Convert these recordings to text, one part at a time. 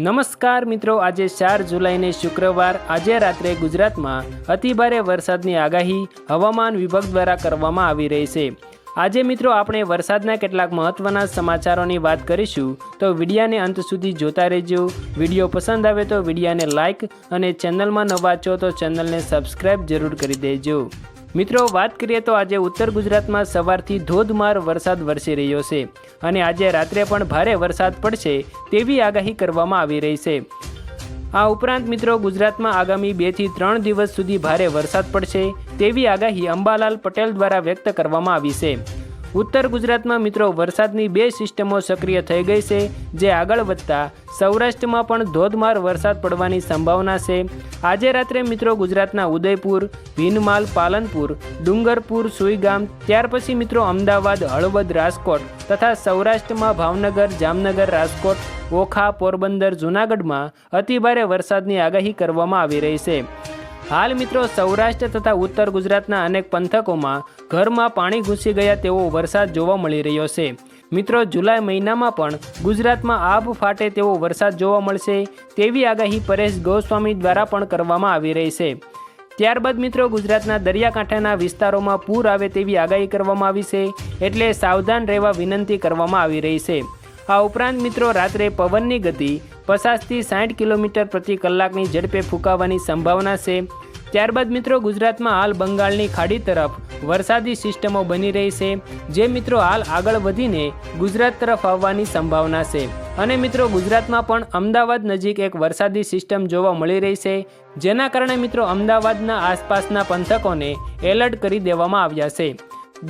નમસ્કાર મિત્રો, આજે ચાર જુલાઈને શુક્રવાર, આજે રાત્રે ગુજરાતમાં અતિભારે વરસાદની આગાહી હવામાન વિભાગ દ્વારા કરવામાં આવી રહી છે. આજે મિત્રો, આપણે વરસાદના કેટલાક મહત્વના સમાચારોની વાત કરીશું, તો વિડીયાને અંત સુધી જોતા રહેજો. વીડિયો પસંદ આવે તો વિડીયાને લાઇક અને ચેનલમાં નવા છો તો ચેનલને સબસ્ક્રાઈબ જરૂર કરી દેજો. મિત્રો, વાત કરીએ તો આજે ઉત્તર ગુજરાતમાં સવારથી ધોધમાર વરસાદ વરસી રહ્યો છે અને આજે રાત્રે પણ ભારે વરસાદ પડશે તેવી આગાહી કરવામાં આવી રહી છે. આ ઉપરાંત મિત્રો, ગુજરાતમાં આગામી બેથી ત્રણ દિવસ સુધી ભારે વરસાદ પડશે તેવી આગાહી અંબાલાલ પટેલ દ્વારા વ્યક્ત કરવામાં આવી છે. ઉત્તર ગુજરાતમાં મિત્રો વરસાદની બે સિસ્ટમો સક્રિય થઈ ગઈ છે, જે આગળ વધતા સૌરાષ્ટ્રમાં પણ ધોધમાર વરસાદ પડવાની સંભાવના છે. આજે રાત્રે મિત્રો ગુજરાતના ઉદયપુર, ભીનમાલ, પાલનપુર, ડુંગરપુર, સુઈગામ, ત્યાર પછી મિત્રો અમદાવાદ, હળવદ, રાજકોટ તથા સૌરાષ્ટ્રમાં ભાવનગર, જામનગર, રાજકોટ, ઓખા, પોરબંદર, જૂનાગઢમાં અતિભારે વરસાદની આગાહી કરવામાં આવી રહી છે. હાલ મિત્રો સૌરાષ્ટ્ર તથા ઉત્તર ગુજરાતના અનેક પંથકોમાં ઘરમાં પાણી ઘૂસી ગયા તેવો વરસાદ જોવા મળી રહ્યો છે. મિત્રો, જુલાઈ મહિનામાં પણ ગુજરાતમાં આભ ફાટે તેવો વરસાદ જોવા મળશે તેવી આગાહી પરેશ ગોસ્વામી દ્વારા પણ કરવામાં આવી રહી છે. ત્યારબાદ મિત્રો, ગુજરાતના દરિયાકાંઠાના વિસ્તારોમાં પૂર આવે તેવી આગાહી કરવામાં આવી છે એટલે સાવધાન રહેવા વિનંતી કરવામાં આવી રહી છે. આ ઉપરાંત મિત્રો, રાત્રે પવનની ગતિ પચાસથી સાઠ કિલોમીટર પ્રતિ કલાકની ઝડપે ફૂંકાવાની સંભાવના છે. ત્યારબાદ મિત્રો ગુજરાતમાં હાલ બંગાળની ખાડી તરફ વરસાદી સિસ્ટમો બની રહી છે, જે મિત્રો હાલ આગળ વધીને ગુજરાત તરફ આવવાની સંભાવના છે. અને મિત્રો ગુજરાતમાં પણ અમદાવાદ નજીક એક વરસાદી સિસ્ટમ જોવા મળી રહી છે, જેના કારણે મિત્રો અમદાવાદના આસપાસના પંથકોને એલર્ટ કરી દેવામાં આવ્યા છે.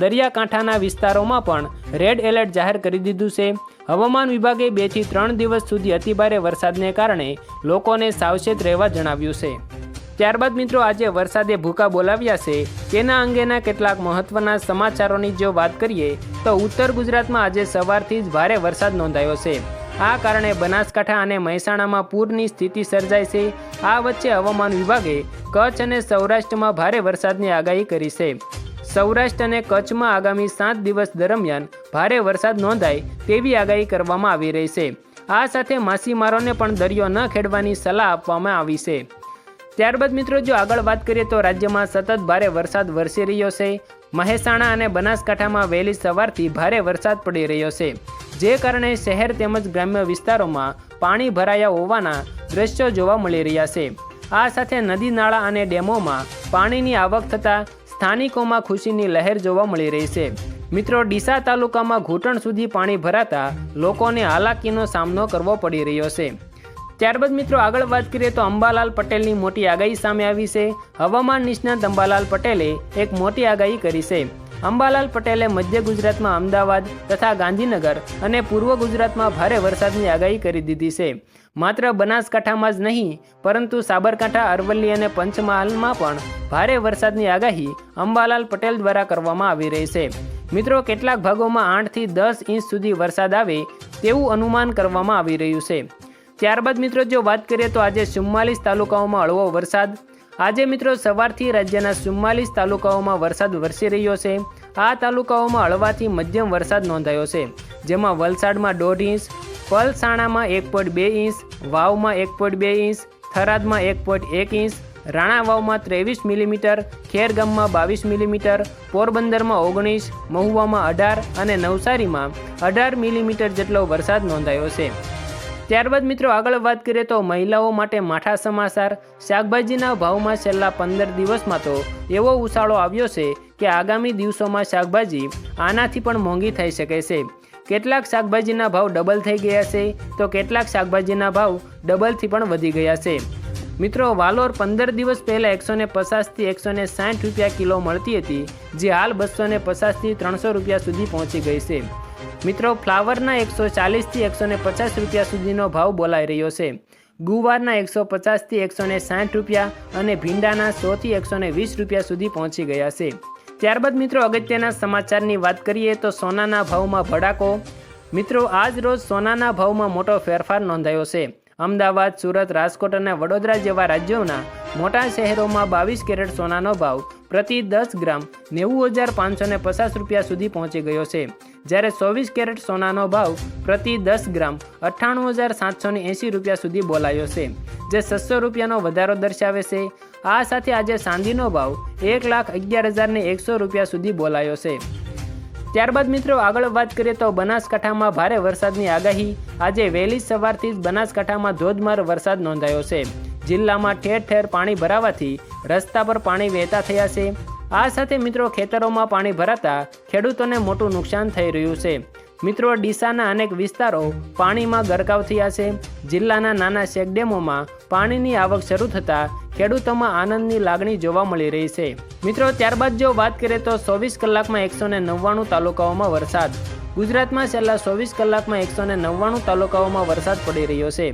દરિયાકાંઠાના વિસ્તારોમાં પણ રેડ એલર્ટ જાહેર કરી દીધું છે. હવામાન વિભાગે બેથી ત્રણ દિવસ સુધી અતિભારે વરસાદને કારણે લોકોને સાવચેત રહેવા જણાવ્યું છે. ત્યારબાદ મિત્રો આજે વરસાદે ભૂકા બોલાવ્યા છે. તેના અંગેના કેટલાક મહત્વના સમાચારોની જો વાત કરીએ, તો ઉત્તર ગુજરાતમાં આજે સવારથી જ ભારે વરસાદ નોંધાયો છે. આ કારણે બનાસકાંઠા અને મહેસાણામાં પૂરની સ્થિતિ સર્જાઈ છે. આ વચ્ચે હવામાન વિભાગે કચ્છ અને સૌરાષ્ટ્રમાં ભારે વરસાદની આગાહી કરી છે. સૌરાષ્ટ્ર અને કચ્છમાં આગામી સાત દિવસ દરમિયાન ભારે વરસાદ નોંધાય તેવી આગાહી કરવામાં આવી રહી છે. આ સાથે માછીમારોને પણ દરિયો ન ખેડવાની સલાહ આપવામાં આવી છે. ત્યારબાદ મિત્રો, જો આગળ વાત કરીએ તો રાજ્યમાં સતત ભારે વરસાદ વરસી રહ્યો છે. મહેસાણા અને બનાસકાંઠામાં વહેલી સવારથી ભારે વરસાદ પડી રહ્યો છે. જે કારણે શહેર તેમજ ગ્રામ્ય વિસ્તારોમાં પાણી ભરાયા હોવાના દ્રશ્યો જોવા મળી રહ્યા છે. આ સાથે નદી, નાળા અને ડેમોમાં પાણીની આવક થતાં સ્થાનિકોમાં ખુશીની લહેર જોવા મળી રહી છે. મિત્રો, ડીસા તાલુકામાં ઘૂંટણ સુધી પાણી ભરાતા લોકોને હાલાકીનો સામનો કરવો પડી રહ્યો છે. ત્યારબાદ મિત્રો આગળ વાત કરીએ તો અંબાલાલ પટેલની મોટી આગાહી સામે આવી છે. હવામાન નિષ્ણાત અંબાલાલ પટેલે એક મોટી આગાહી કરી છે. અંબાલાલ પટેલે મધ્ય ગુજરાતમાં અમદાવાદ તથા ગાંધીનગર અને પૂર્વ ગુજરાતમાં ભારે વરસાદની આગાહી કરી દીધી છે. માત્ર બનાસકાંઠામાં જ નહીં, પરંતુ સાબરકાંઠા, અરવલ્લી અને પંચમહાલમાં પણ ભારે વરસાદની આગાહી અંબાલાલ પટેલ દ્વારા કરવામાં આવી રહી છે. મિત્રો, કેટલાક ભાગોમાં આઠથી દસ ઇંચ સુધી વરસાદ આવે તેવું અનુમાન કરવામાં આવી રહ્યું છે. ત્યારબાદ મિત્રો જો વાત કરીએ તો આજે ચુમ્માલીસ તાલુકાઓમાં હળવો વરસાદ. આજે મિત્રો સવારથી રાજ્યના ચુમ્માલીસ તાલુકાઓમાં વરસાદ વરસી રહ્યો છે. આ તાલુકાઓમાં હળવાથી મધ્યમ વરસાદ નોંધાયો છે. જેમાં વલસાડમાં દોઢ ઇંચ, પલસાણામાં એક પોઈન્ટ બે ઇંચ, વાવમાં એક પોઈન્ટ બે ઇંચ, થરાદમાં એક પોઈન્ટ એક ઇંચ, રાણાવાવમાં ત્રેવીસ મિલીમીટર, ખેરગામમાં બાવીસ મિલીમીટર, પોરબંદરમાં ઓગણીસ, મહુવામાં અઢાર અને નવસારીમાં અઢાર મિલીમીટર જેટલો વરસાદ નોંધાયો છે. ત્યારબાદ મિત્રો આગળ વાત કરીએ તો મહિલાઓ માટે માઠા સમાચાર. શાકભાજીના ભાવમાં છેલ્લા પંદર દિવસમાં તો એવો ઉછાળો આવ્યો છે કે આગામી દિવસોમાં શાકભાજી આનાથી પણ મોંઘી થઈ શકે છે. કેટલાક શાકભાજીના ભાવ ડબલ થઈ ગયા છે તો કેટલાક શાકભાજીના ભાવ ડબલથી પણ વધી ગયા છે. મિત્રો, વાલોર પંદર દિવસ પહેલાં એકસો ને પચાસથી એકસો ને સાઠ રૂપિયા કિલો મળતી હતી, જે હાલ બસો ને પચાસથી ત્રણસો રૂપિયા સુધી પહોંચી ગઈ છે. મિત્રો, ફ્લાવરના એકસો ચાલીસથી એકસો ને પચાસ રૂપિયા સુધીનો ભાવ બોલાઈ રહ્યો છે. ગુવારના એકસો પચાસથી એકસો ને સાઠ રૂપિયા અને ભીંડાના સોથી એકસો ને વીસ રૂપિયા સુધી પહોંચી ગયા છે. ત્યારબાદ મિત્રો, અગત્યના સમાચારની વાત કરીએ તો સોનાના ભાવમાં ભડાકો. મિત્રો, આજ રોજ સોનાના ભાવમાં મોટો ફેરફાર નોંધાયો છે. અમદાવાદ, સુરત, રાજકોટ અને વડોદરા જેવા રાજ્યોના મોટા શહેરોમાં બાવીસ કેરેટ સોનાનો ભાવ પ્રતિ દસ ગ્રામ નેવું હજાર પાંચસો ને પચાસ રૂપિયા સુધી પહોંચી ગયો છે. જ્યારે ચોવીસ કેરેટ સોનાનો ભાવ પ્રતિ દસ ગ્રામ અઠ્ઠાણું હજાર સાતસો ને એંસી રૂપિયા સુધી બોલાયો છે, જે છસો રૂપિયાનો વધારો દર્શાવે છે. આ સાથે આજે ચાંદીનો ભાવ એક લાખ અગિયાર હજારને એકસો રૂપિયા સુધી બોલાયો છે. ત્યારબાદ મિત્રો આગળ વાત કરીએ તો બનાસકાંઠામાં ભારે વરસાદની આગાહી. આજે વહેલી સવારથી જ બનાસકાંઠામાં ધોધમાર વરસાદ નોંધાયો છે. જિલ્લામાં ઠેર ઠેર પાણી ભરાવાથી રસ્તા પર પાણી વહેતા થયા છે. આ સાથે મિત્રો ખેતરોમાં પાણી ભરાતા ખેડૂતોને મોટું નુકસાન થઈ રહ્યું છે. મિત્રો ડીસાના અનેક વિસ્તારો પાણીમાં ગરકાવ થયા છે. જિલ્લાના નાના શેકડેમોમાં પાણીની આવક શરૂ થતાં ખેડૂતોમાં આનંદની લાગણી જોવા મળી રહી છે. મિત્રો ત્યારબાદ જો વાત કરીએ તો ચોવીસ કલાકમાં એકસો નવ્વાણું તાલુકાઓમાં વરસાદ. ગુજરાતમાં છેલ્લા ચોવીસ કલાકમાં એકસો નવ્વાણું તાલુકાઓમાં વરસાદ પડી રહ્યો છે.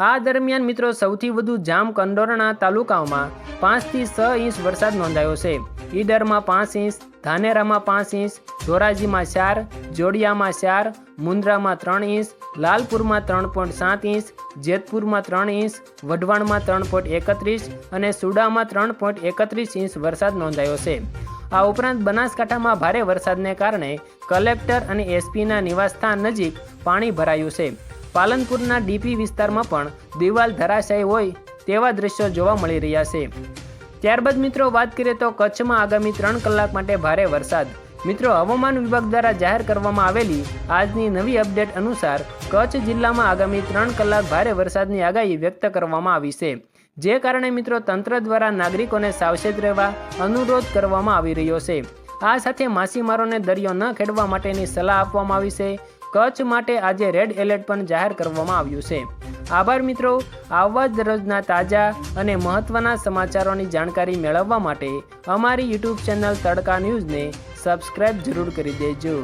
આ દરમિયાન મિત્રો સૌથી વધુ જામ કંડોરણા તાલુકાઓમાં પાંચથી છ ઇંચ વરસાદ નોંધાયો છે. ઈડરમાં પાંચ ઇંચ, ધાનેરામાં પાંચ ઇંચ, ધોરાજીમાં ચાર, જોડિયામાં ચાર, મુન્દ્રામાં ત્રણ ઇંચ, લાલપુરમાં ત્રણ પોઈન્ટ સાત ઇંચ, જેતપુરમાં ત્રણ ઇંચ, વઢવાણમાં ત્રણ પોઈન્ટ એકત્રીસ અને સુડામાં ત્રણ પોઈન્ટ એકત્રીસ ઇંચ વરસાદ નોંધાયો છે. આ ઉપરાંત બનાસકાંઠામાં ભારે વરસાદને કારણે કલેક્ટર અને એસપીના નિવાસસ્થાન નજીક પાણી ભરાયું છે. પાલનપુરના ડીપી વિસ્તારમાં પણ દિવાલ ધરાશાયી હોય તેવા દ્રશ્યો જોવા મળી રહ્યા છે. ત્યારબાદ મિત્રો વાત કરીએ તો કચ્છમાં આગામી ત્રણ કલાક માટે ભારે વરસાદ. મિત્રો, હવામાન વિભાગ દ્વારા જાહેર કરવામાં આવેલી આજની નવી અપડેટ અનુસાર કચ્છ જિલ્લામાં આગામી ત્રણ કલાક ભારે વરસાદની આગાહી વ્યક્ત કરવામાં આવી છે. જે કારણે મિત્રો તંત્ર દ્વારા નાગરિકોને સાવચેત રહેવા અનુરોધ કરવામાં આવી રહ્યો છે. આ સાથે માછીમારોને દરિયો ન ખેડવા માટેની સલાહ આપવામાં આવી છે. કચ્છ માટે આજે રેડ એલર્ટ પણ જાહેર કરવામાં આવ્યું છે. આભાર મિત્રો, આવવા જ દરરોજના તાજા અને મહત્ત્વના સમાચારોની જાણકારી મેળવવા માટે અમારી યુટ્યુબ ચેનલ તડકા ન્યૂઝને સબસ્ક્રાઇબ જરૂર કરી દેજો.